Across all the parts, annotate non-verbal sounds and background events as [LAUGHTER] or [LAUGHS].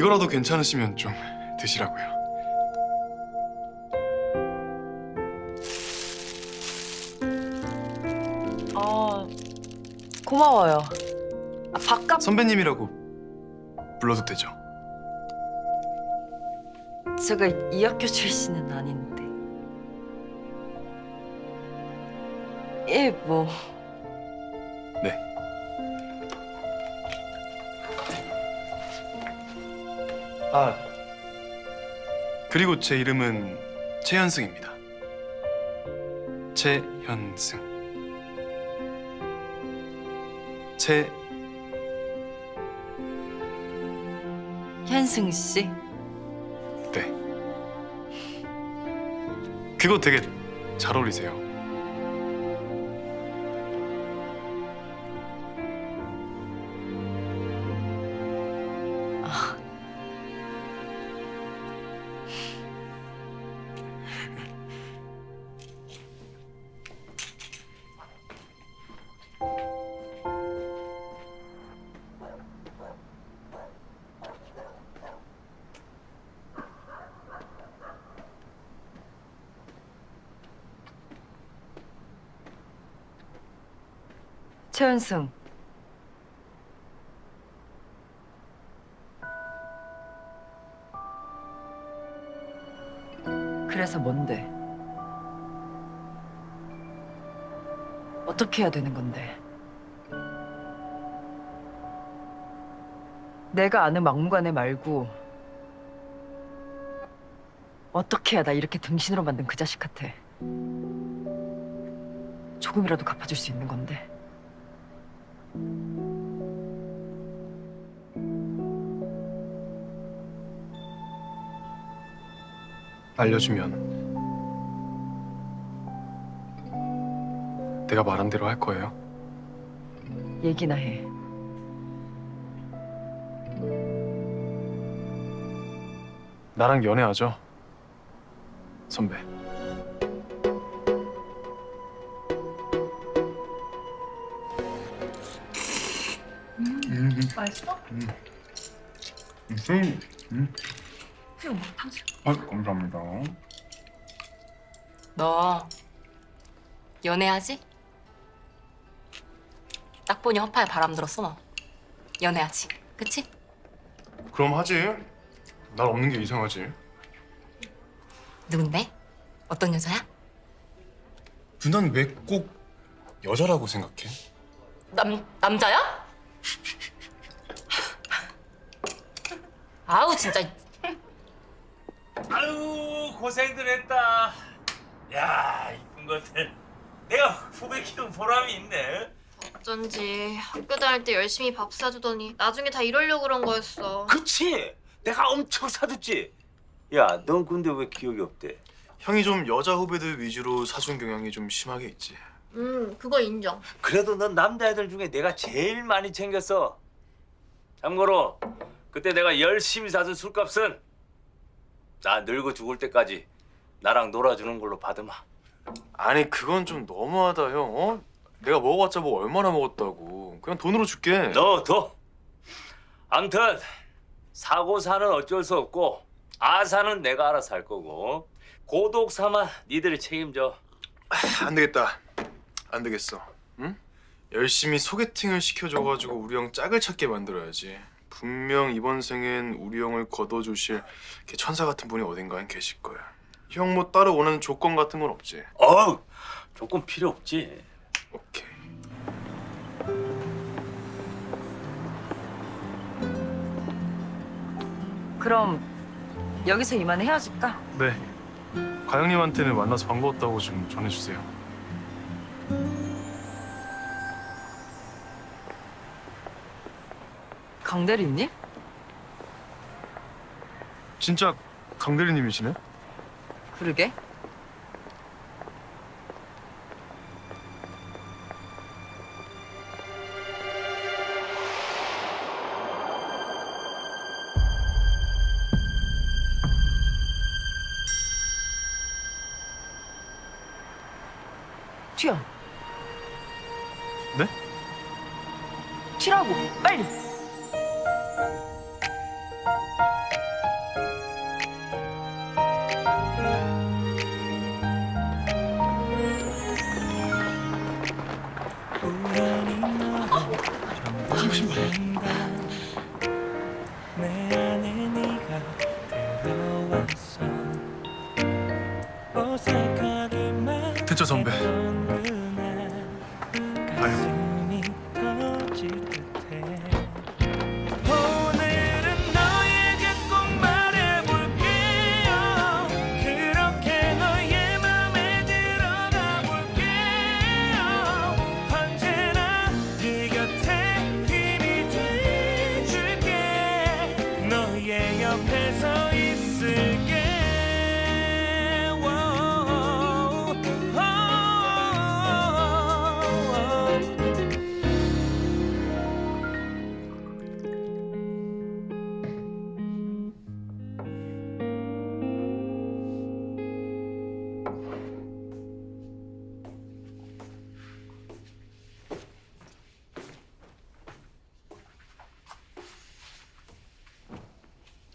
이거라도 괜찮으시면 좀 드시라고요. 아 고마워요. 아, 밥값 선배님이라고 불러도 되죠? 제가 이 학교 출신은 아닌데. 예, 뭐 아 그리고 제 이름은 최현승입니다. 최현승. 최 현승 씨. 네. 그거 되게 잘 어울리세요. 최현승. 그래서 뭔데? 어떻게 해야 되는 건데? 내가 아는 막무가내 말고 어떻게 해야 나 이렇게 등신으로 만든 그 자식한테 조금이라도 갚아줄 수 있는 건데? 알려주면 내가 말한 대로 할 거예요. 얘기나 해. 나랑 연애하죠, 선배. 맛있어? 음. 수영 뭐 탕수육. 아, 감사합니다. 너 연애하지? 딱 보니 허파에 바람 들었어 너. 연애하지, 그치? 그럼 하지. 날 없는 게 이상하지. 누군데? 어떤 여자야? 누난 왜 꼭 여자라고 생각해? 남 남자야? 아우 진짜 아유 고생들 했다. 야 이쁜 것들. 내가 후배 키운 보람이 있네. 어쩐지 학교 다닐 때 열심히 밥 사주더니 나중에 다 이러려고 그런 거였어. 그치? 내가 엄청 사줬지. 야, 넌 근데 왜 기억이 없대? 형이 좀 여자 후배들 위주로 사준 경향이 좀 심하게 있지. 음, 그거 인정. 그래도 넌 남자애들 중에 내가 제일 많이 챙겼어. 참고로 그때 내가 열심히 사준 술값은 나 늙어 죽을 때까지 나랑 놀아주는 걸로 받으마. 아니 그건 좀 너무하다 형. 어? 내가 먹어봤자 뭐 얼마나 먹었다고. 그냥 돈으로 줄게. 너 더. 암튼 사고사는 어쩔 수 없고 아사는 내가 알아서 할 거고 고독 삼아 니들이 책임져. 안 되겠다. 안 되겠어. 응? 열심히 소개팅을 시켜줘가지고 우리 형 짝을 찾게 만들어야지. 분명 이번 생엔 우리 형을 걷어주실 이렇게 천사 같은 분이 어딘가엔 계실 거야. 형 뭐 따로 원하는 조건 같은 건 없지? 어우 조건 필요 없지. 오케이. 그럼 여기서 이만 헤어질까? 네. 가영님한테는 만나서 반가웠다고 좀 전해주세요. 강 대리님? 진짜 강 대리님이시네? 그러게. 튀어. 네? 튀라고 빨리. 어색하기만 됐죠, 선배.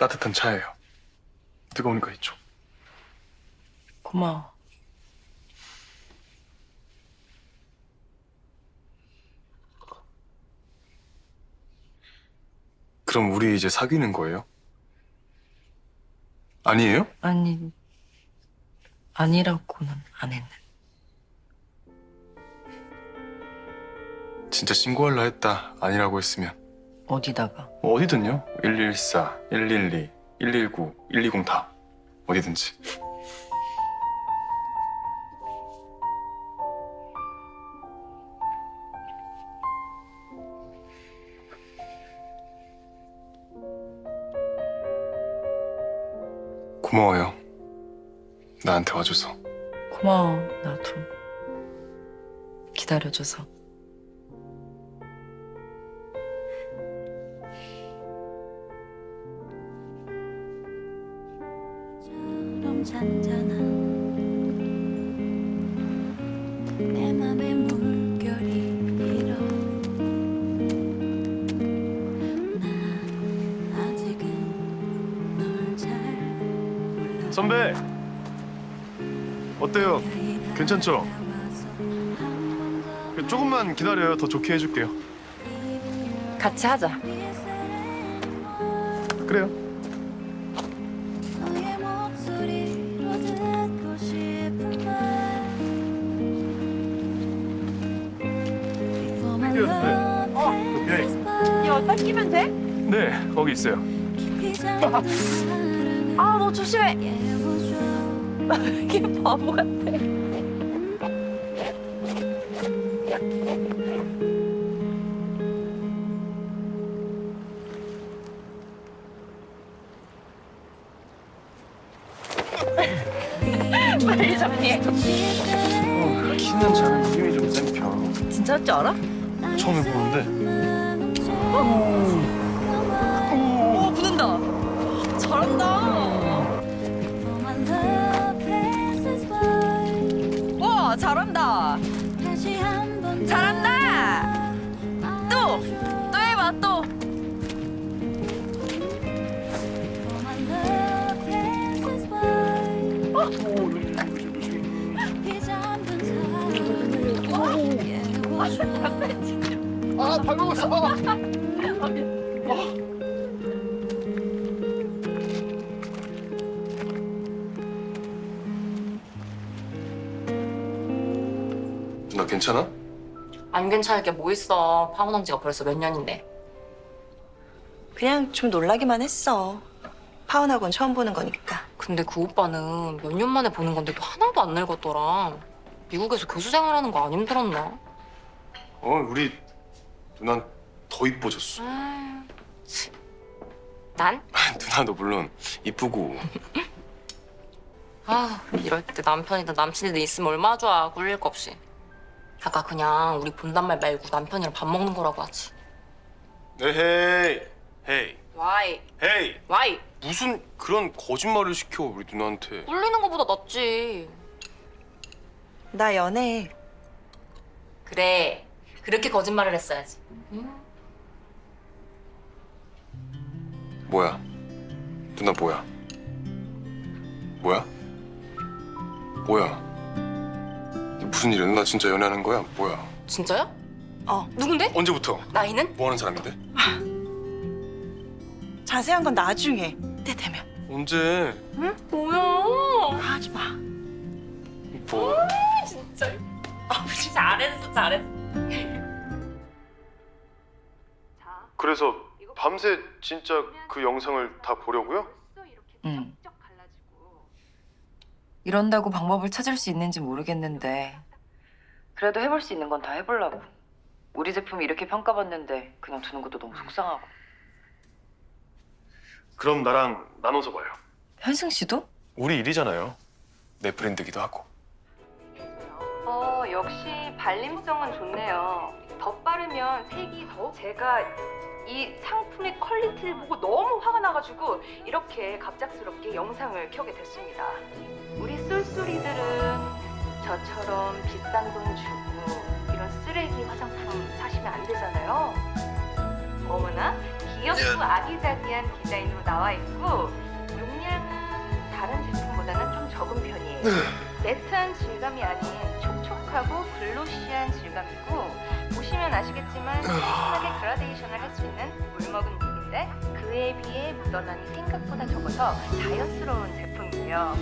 따뜻한 차예요. 뜨거우니까 이쪽. 고마워. 그럼 우리 이제 사귀는 거예요? 아니에요? 아니, 아니라고는 안 했네. 진짜 신고할라 했다. 아니라고 했으면. 어디다가? 뭐 어디든요. 114, 112, 119, 120 다. 어디든지. 고마워요. 나한테 와줘서. 고마워, 나도. 기다려줘서. 잔잔한 내 맘의 물결이 선배! 어때요? 괜찮죠? 조금만 기다려요. 더 좋게 해줄게요. 같이 하자. 그래요. Love 어, by 여기다 끼면 돼? 네, 거기 있어요. [LAUGHS] 아, 너 조심해. [LAUGHS] 이게 바보 같아. 빨리 정리해. 어, 키는 작은 힘이 좀 센 편. 진짜 할 줄 알아? 처음 해보는데 오, 붙는다. 잘한다. 와, 잘한다. 잘한다. 또, 또 해봐, 또. Before 아, 발 먹었어. 누나 괜찮아? 안 괜찮을 게 뭐 있어. 파혼한 지가 벌써 몇 년인데. 그냥 좀 놀라기만 했어. 파혼하고는 처음 보는 거니까. 근데 그 오빠는 몇 년 만에 보는 건데도 하나도 안 늙었더라. 미국에서 교수 생활하는 거 안 힘들었나? 어, 우리 누난 더 이뻐졌어. 아유, 치. 난? 누나도 물론 이쁘고. [LAUGHS] 아 이럴 때 남편이든 남친이든 있으면 얼마나 좋아. 꿀릴 거 없이. 아까 그냥 우리 본단 말 말고 남편이랑 밥 먹는 거라고 하지. 에헤이, 헤이, 와이, 헤이. 와이. 무슨 그런 거짓말을 시켜 우리 누나한테. 꿀리는 거보다 낫지. 나 연애 그래. 그렇게 거짓말을 했어야지. 뭐야? 누나 뭐야? 뭐야? 뭐야? 무슨 일이야? 누나 진짜 연애하는 거야? 뭐야? 진짜요? 어, 누군데? 언제부터? 나이는? 뭐 하는 사람인데? [LAUGHS] 자세한 건 나중에 때 되면. 언제? 뭐야? 하지 마. 뭐? 진짜. 아, 잘했어, 잘했어. 그래서 밤새 진짜 그 영상을 다 보려고요? 응. 이런다고 방법을 찾을 수 있는지 모르겠는데 그래도 해볼 수 있는 건 다 해보려고. 우리 제품이 이렇게 평가받는데 그냥 두는 것도 너무 속상하고. 그럼 나랑 나눠서 봐요. 현승 씨도? 우리 일이잖아요. 내 브랜드기도 하고. 어, 역시 발림성은 좋네요. 더 빠르면 색이 더 제가 이 상품의 퀄리티를 보고 너무 화가 나가지고 이렇게 갑작스럽게 영상을 켜게 됐습니다. 우리 쏠쏠이들은 저처럼 비싼 돈 주고 이런 쓰레기 화장품 사시면 안 되잖아요. 어머나 귀엽고 아기자기한 디자인으로 나와 있고 용량은 다른 제품보다는 좀 적은 편이에요. 매트한 질감이 아닌 촉촉하고 글로시한 질감이고 보시면 아시겠지만 심하게 그라데이션을 할 수 있는 물먹은 립인데 그에 비해 묻어남이 생각보다 적어서 자연스러운 제품이에요.